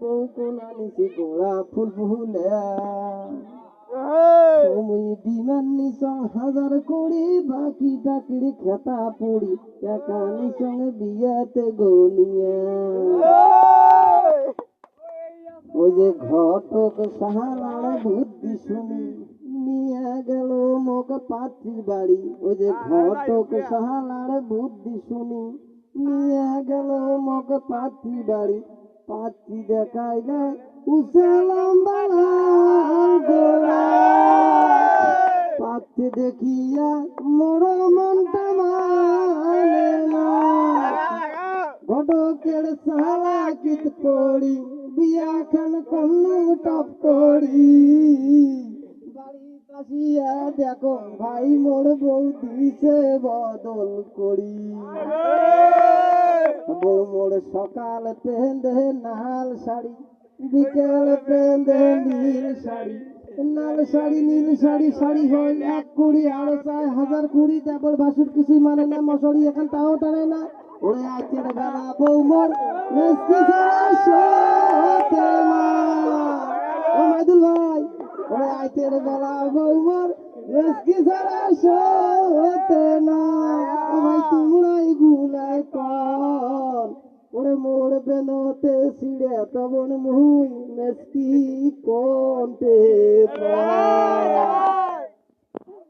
বউ কোনা নিচে গোড়া ফুল ফুলে। তুমি নিসং হাজার কোড়ি বাকি টাকির খেতা পড়ি টাকা নিসং বিয়াতে গনিয়া। ওই যে ঘটক সাহালার বুদ্ধি শুনি নিয়ে গেল মোক পাত্রীর বাড়ি। ওই যে ঘটক সাহালার বুদ্ধি শুনি নিয়ে গেল মোক পাত্রীর বাড়ি। পাত্রী দেখাইলে উসে লম্বা লাল গোলা পাত্রী দেখিয়া মোর মনটা মানে না। ঘটকের সালা কিত করি বিয়া খান কন্নু টপ করি। দেখো ভাই, মোর বউ দিছে বদল করি। মোর সকাল পেন্দে নাল শাড়ি বিকেল পেন্দে নীল শাড়ি। নাল শাড়ি নীল শাড়ি শাড়ি হয় এক কুড়ি আরও চাই হাজার কুড়ি। দেবর বাসুর কিছুই মানে না মশারি এখন তাও টানে না। ওরে আজকের বেলা বউ মোর ও মাইদুল ভাই ওরে আজকের বেলা বউ মোর মেসকি ছাড়া সতে না। মোর বেনতে সিড়ে তবন মুই মেসকি কোনতে পা